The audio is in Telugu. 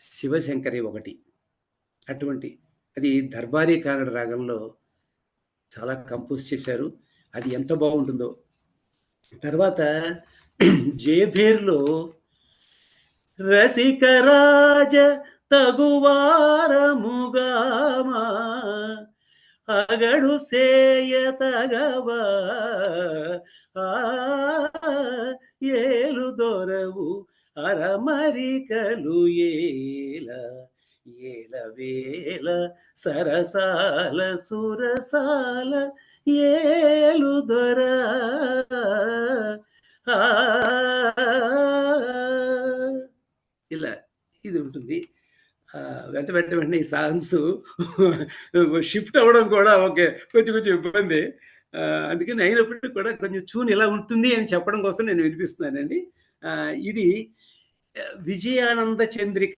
శివశంకరి ఒకటి. అటువంటి అది దర్బారీ కానడ రాగంలో చాలా కంపోజ్ చేశారు. అది ఎంత బాగుంటుందో తర్వాత జేభేర్లో రసికరాజ తగువారముగామా అగడు సేయ తగవా ఆ ఏలు దొరవు అరమరికలు ఏల ఏలవేల సరసాల సురసాల ఏలు దొర ఇలా ఇది ఉంటుంది. వెంట వెంట వెంటనే ఈ సాంగ్స్ షిఫ్ట్ అవ్వడం కూడా ఓకే. కొంచెం కొంచెం ఇబ్బంది అందుకని అయినప్పటికీ కూడా కొంచెం ట్యూన్ ఇలా ఉంటుంది అని చెప్పడం కోసం నేను వినిపిస్తున్నానండి. ఆహ్, ఇది ఆహ్, 'విజయానంద చంద్రిక'